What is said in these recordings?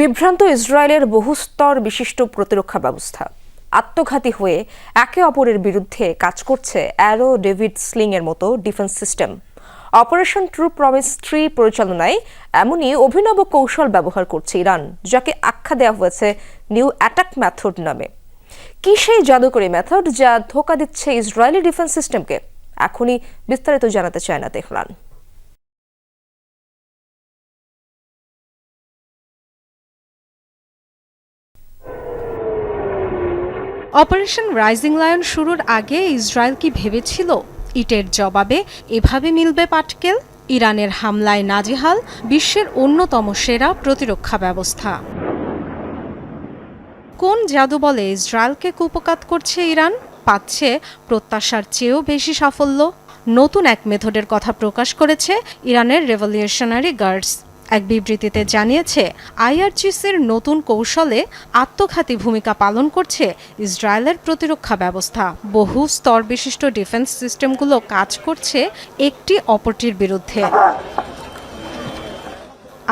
বিভ্রান্ত ইসরায়েলের বহুস্তর বিশিষ্ট প্রতিরক্ষা ব্যবস্থা। আত্মঘাতী হয়ে একে অপরের বিরুদ্ধে কাজ করছে অ্যারো ডেভিড স্লিং এর মতো defence system. Operation true promise three পরিচালনায় এমনই অভিনব কৌশল ব্যবহার করছে ইরান, যাকে আখ্যা দেওয়া হয়েছে নিউ অ্যাটাক মেথড নামে। কি সেই জাদুকরী মেথড যা ধোকা দিচ্ছে ইসরায়েলি ডিফেন্স সিস্টেমকে? এখনই বিস্তারিত জানাতে চায় না তেহরান। অপারেশন রাইজিং লায়ন শুরুর আগে ইসরায়েল কি ভেবেছিল? ইটের জবাবে এভাবে মিলবে পাটকেল? ইরানের হামলায় নাজেহাল বিশ্বের অন্যতম সেরা প্রতিরক্ষা ব্যবস্থা। কোন জাদু বলে ইসরায়েলকে কুপকাত করছে ইরান? পাচ্ছে প্রত্যাশার চেয়েও বেশি সাফল্য। নতুন এক মেথডের কথা প্রকাশ করেছে ইরানের রেভলিউশনারি গার্ডস। এক বিবৃতিতে জানিয়েছে, আইআরজিসির নতুন কৌশলে আত্মঘাতী ভূমিকা পালন করছে ইসরায়েলের প্রতিরক্ষা ব্যবস্থা। বহু স্তর বিশিষ্ট ডিফেন্স সিস্টেমগুলো কাজ করছে একটি অপরটির বিরুদ্ধে।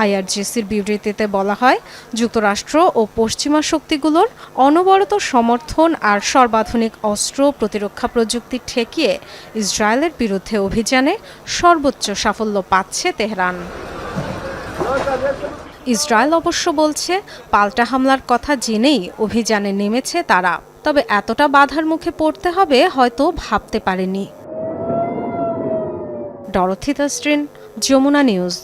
আইআরজিসির বিবৃতিতে বলা হয়, যুক্তরাষ্ট্র ও পশ্চিমা শক্তিগুলোর অনবরত সমর্থন আর সর্বাধুনিক অস্ত্র প্রতিরক্ষা প্রযুক্তি ঠেকিয়ে ইসরায়েলের বিরুদ্ধে অভিযানে সর্বোচ্চ সাফল্য পাচ্ছে তেহরান। ইসরায়েল অবশ্য বলছে, পাল্টা হামলার কথা জেনেই অভিযানে নেমেছে তারা। তবে এতটা বাধার মুখে পড়তে হবে হয়তো ভাবতে পারেনি। ডরথি তাস্ট্রিন যমুনা নিউজ।